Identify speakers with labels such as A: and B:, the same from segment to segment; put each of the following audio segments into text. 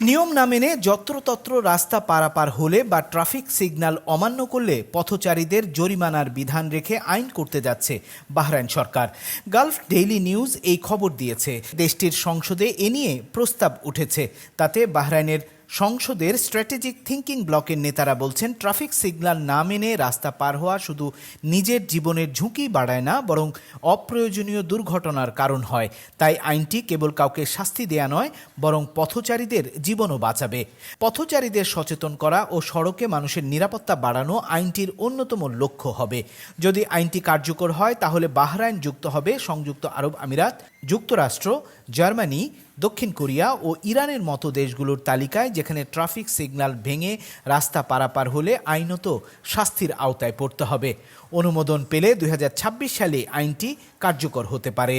A: নিয়ম না মেনে যত্রতত্র রাস্তা পারাপার হলে বা ট্রাফিক সিগন্যাল অমান্য করলে পথচারীদের জরিমানার বিধান রেখে আইন করতে যাচ্ছে বাহরাইন সরকার। গালফ ডেইলি নিউজ এই খবর দিয়েছে। দেশটির সংসদে এ নিয়ে প্রস্তাব উঠেছে। তাতে বাহরাইনের সংসদের স্ট্র্যাটেজিক থিঙ্কিং ব্লকের নেতারা বলছেন ট্রাফিক সিগন্যাল না মেনে রাস্তা পার হওয়া শুধু নিজের জীবনের ঝুঁকি বাড়ায় না, বরং অপ্রয়োজনীয় দুর্ঘটনার কারণ হয়। তাই আইনটি কেবল কাউকে শাস্তি দেয়া নয়, বরং পথচারীদের জীবনও বাঁচাবে। পথচারীদের সচেতন করা ও সড়কে মানুষের নিরাপত্তা বাড়ানো আইনটির অন্যতম লক্ষ্য হবে। যদি আইনটি কার্যকর হয়, তাহলে বাহরাইন যুক্ত হবে সংযুক্ত আরব আমিরাত, যুক্তরাষ্ট্র, জার্মানি দক্ষিণ কোরিয়া ও ইরানের মতো দেশগুলোর তালিকায় যেখানে ট্রাফিক সিগন্যাল ভেঙে রাস্তা পারাপার হলে আইনত শাস্তির আওতায় পড়তে হবে। অনুমোদন পেলে দুই হাজার ছাব্বিশ সালে আইনটি কার্যকর হতে পারে।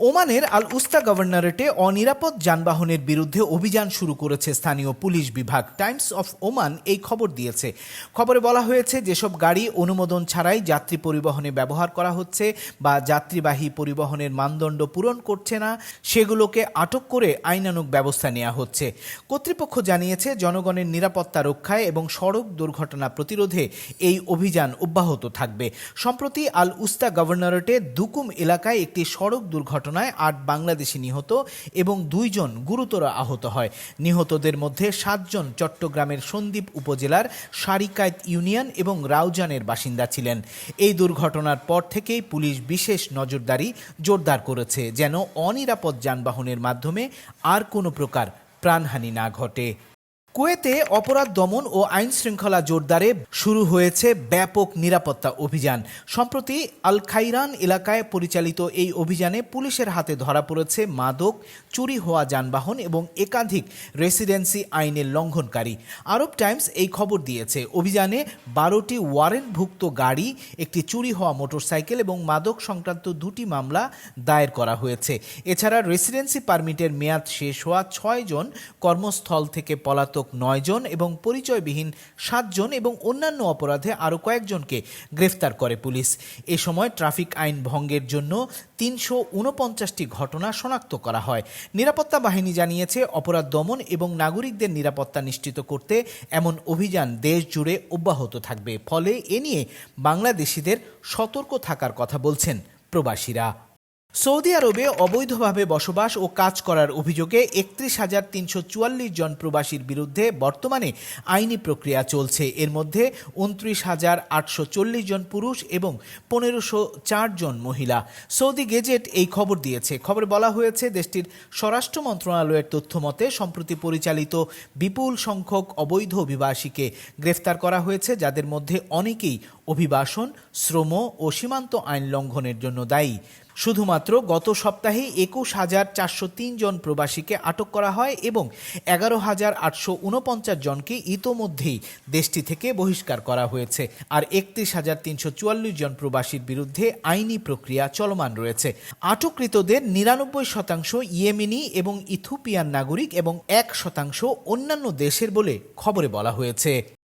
A: ওমানের আল উস্তা গভর্নরেটে অনিরাপদ যানবাহনের বিরুদ্ধে অভিযান শুরু করেছে স্থানীয় পুলিশ বিভাগ। টাইমস অফ ওমান এই খবর দিয়েছে। খবরে বলা হয়েছে, যেসব গাড়ি অনুমোদন ছাড়াই যাত্রী পরিবহনে ব্যবহার করা হচ্ছে বা যাত্রীবাহী পরিবহনের মানদণ্ড পূরণ করছে না, সেগুলোকে আটক করে আইনানুগ ব্যবস্থা নেওয়া হচ্ছে। কর্তৃপক্ষ জানিয়েছে, জনগণের নিরাপত্তা রক্ষায় এবং সড়ক দুর্ঘটনা প্রতিরোধে এই অভিযান অব্যাহত থাকবে। সম্প্রতি আল উস্তা গভর্নরেটে দুকুম এলাকায় একটি সড়ক দুর্ঘটনায় আট বাংলাদেশি নিহত এবং দুইজন গুরুতর আহত হয়। নিহতদের মধ্যে সাতজন চট্টগ্রামের সন্দ্বীপ উপজেলার সারিকায়ত ইউনিয়ন এবং রাউজানের বাসিন্দা ছিলেন। এই দুর্ঘটনার পর থেকেই পুলিশ বিশেষ নজরদারি জোরদার করেছে যেন অনিরাপদ যানবাহনের মাধ্যমে আর কোনো প্রকার প্রাণহানি না ঘটে। কুয়েতে অপরাধ দমন ও আইন শৃঙ্খলা জোরদারে শুরু হয়েছে ব্যাপক নিরাপত্তা অভিযান। সম্প্রতি আল খাইরান এলাকায় পরিচালিত এই অভিযানে পুলিশের হাতে ধরা পড়েছে মাদক, চুরি হওয়া যানবাহন এবং একাধিক রেসিডেন্সি আইনের লঙ্ঘনকারী। আরব টাইমস এই খবর দিয়েছে। অভিযানে বারোটি ওয়ারেন্টভুক্ত গাড়ি, একটি চুরি হওয়া মোটরসাইকেল এবং মাদক সংক্রান্ত দুটি মামলা দায়ের করা হয়েছে। এছাড়া রেসিডেন্সি পারমিটের মেয়াদ শেষ হওয়া ছয় জন কর্মস্থল থেকে পলাতক নয় জন এবং পরিচয়বিহীন সাতজন এবং অন্যান্য অপরাধে আরও কয়েকজনকে গ্রেফতার করে পুলিশ। এ সময় ট্রাফিক আইন ভঙ্গের জন্য তিনশো উনপঞ্চাশটি ঘটনা শনাক্ত করা হয়। নিরাপত্তা বাহিনী জানিয়েছে, অপরাধ দমন এবং নাগরিকদের নিরাপত্তা নিশ্চিত করতে এমন অভিযান দেশ জুড়ে অব্যাহত থাকবে। ফলে এ নিয়ে বাংলাদেশিদের সতর্ক থাকার কথা বলছেন প্রবাসীরা। সৌদি আরবে অবৈধভাবে বসবাস ও কাজ করার অভিযোগে একত্রিশ হাজার তিনশো চুয়াল্লিশ জন প্রবাসীর বিরুদ্ধে বর্তমানে আইনি প্রক্রিয়া চলছে। এর মধ্যে উনত্রিশ হাজার আটশো চল্লিশ জন পুরুষ এবং পনেরোশো চার জন মহিলা। সৌদি গেজেট এই খবর দিয়েছে। খবরে বলা হয়েছে, দেশটির স্বরাষ্ট্র মন্ত্রণালয়ের তথ্য মতে, সম্প্রতি পরিচালিত বিপুল সংখ্যক অবৈধ অভিবাসীকে গ্রেফতার করা হয়েছে, যাদের মধ্যে অনেকেই অভিবাসন, শ্রম ও সীমান্ত আইন লঙ্ঘনের জন্য দায়ী। শুধুমাত্র গত সপ্তাহে একুশ হাজার চারশো জন প্রবাসীকে আটক করা হয় এবং এগারো হাজার আটশো উনপঞ্চাশ জনকে ইতোমধ্যেই দেশটি থেকে বহিষ্কার করা হয়েছে আর একত্রিশ হাজার তিনশো চুয়াল্লিশ জন প্রবাসীর বিরুদ্ধে আইনি প্রক্রিয়া চলমান রয়েছে। আটককৃতদের নিরানব্বই শতাংশ ইয়েমেনি এবং ইথোপিয়ান নাগরিক এবং এক শতাংশ অন্যান্য দেশের বলে খবরে বলা হয়েছে।